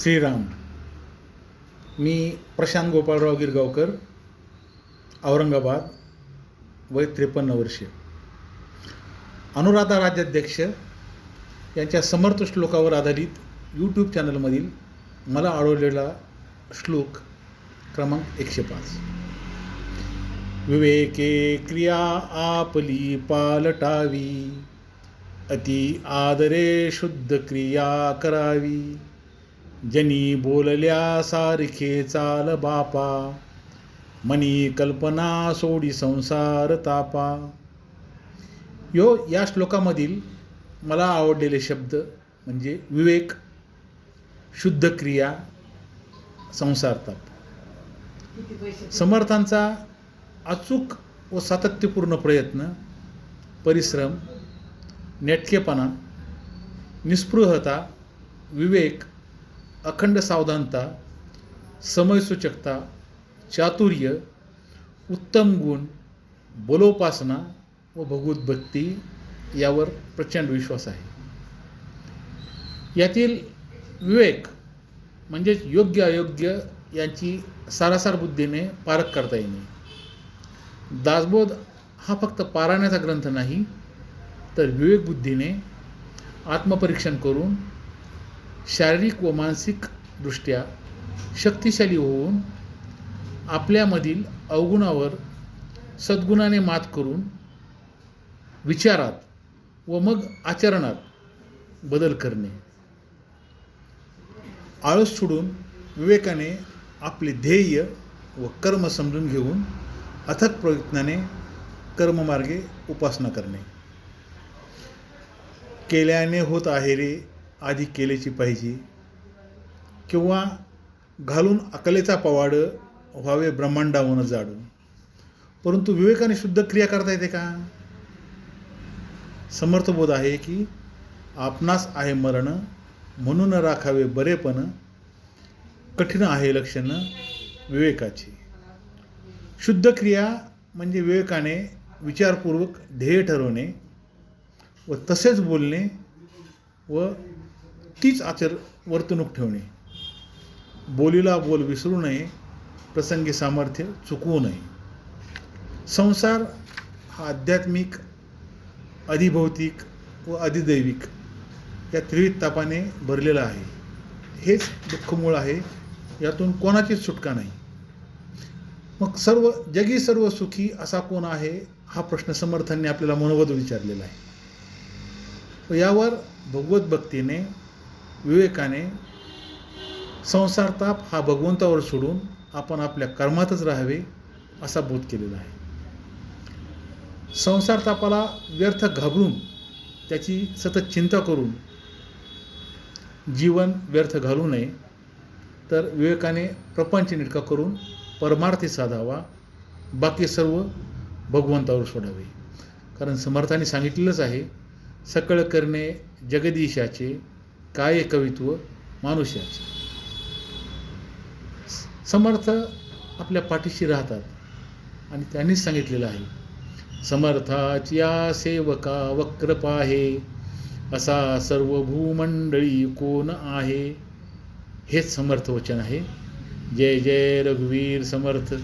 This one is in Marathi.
श्रीराम. मी प्रशांत गोपाळराव गिरगावकर औरंगाबाद वय त्रेपन्न वर्षे अनुराधा राज्याध्यक्ष यांच्या समर्थ श्लोकावर आधारित यूट्यूब चॅनलमधील मला आवडलेला श्लोक क्रमांक एकशे पाच. विवेके क्रिया आपली पालटावी अति आदरे शुद्ध क्रिया करावी. जनी बोलल्या सारखे चाल बापा. मनी कल्पना सोडी संसार तापा. यो या श्लोकामधील मला आवडलेले शब्द म्हणजे विवेक शुद्ध क्रिया संसार ताप. समर्थांचा अचूक व सातत्यपूर्ण प्रयत्न परिश्रम नेटकेपणा निस्पृहता विवेक अखंड सावधानता समयसूचकता चातुर्य उत्तम गुण बलोपासना व भगवत यावर प्रचंड विश्वास आहे. यातील विवेक म्हणजेच योग्य अयोग्य यांची सारासार बुद्धीने पारख करता येणे. दासबोध हा फक्त पारायणाचा ग्रंथ नाही तर विवेकबुद्धीने आत्मपरीक्षण करून शारीरिक व मानसिकदृष्ट्या शक्तिशाली होऊन आपल्यामधील अवगुणावर सद्गुणाने मात करून विचारात व मग आचरणात बदल करणे. आळस सोडून विवेकाने आपले ध्येय व कर्म समजून घेऊन अथक प्रयत्नाने कर्ममार्गे उपासना करणे. केल्याने होत आहे रे आधी केलेची पाहिजे. किंवा घालून अकलेचा पवाड व्हावे ब्रह्मांडावनं जाडून. परंतु विवेकाने शुद्ध क्रिया करता येते का? समर्थबोध आहे की आपणास आहे मरण म्हणून राखावे बरेपण कठीण आहे लक्षण विवेकाची. शुद्ध क्रिया म्हणजे विवेकाने विचारपूर्वक ध्येय ठरवणे व तसेच बोलणे व तीच आचर वर्तणूक ठेवणे. बोलीला बोल विसरू नये प्रसंगी सामर्थ्य चुकवू नये. संसार हा आध्यात्मिक अधिभौतिक व अधिदैविक या त्रिविध तापाने भरलेला आहे. हेच दुःखमूळ आहे यातून कोणाचीच सुटका नाही. मग सर्व जगी सर्व सुखी असा कोण आहे हा प्रश्न समर्थांनी आपल्याला मनोबत विचारलेला आहे. यावर भगवत भक्तीने विवेकाने संसारताप हा भगवंतावर सोडून आपण आपल्या कर्मातच राहावे असा बोध केलेला आहे. संसारतापाला व्यर्थ घाबरून त्याची सतत चिंता करून जीवन व्यर्थ घालू नये तर विवेकाने प्रपंच निटका करून परमार्थी साधावा बाकी सर्व भगवंतावर सोडावे. कारण समर्थाने सांगितलेलंच आहे सकळ करणे जगदीशाचे काय कवित्व? मानुष्याचे. समर्थ आपल्या पाठीशी राहतात. आणि त्यांनीच सांगितलेलं आहे. समर्थाच्या सेवका वक्र पाहे असा सर्व भूमंडळी कोण आहे? हेच समर्थ वचन आहे. जय जय रघुवीर समर्थ.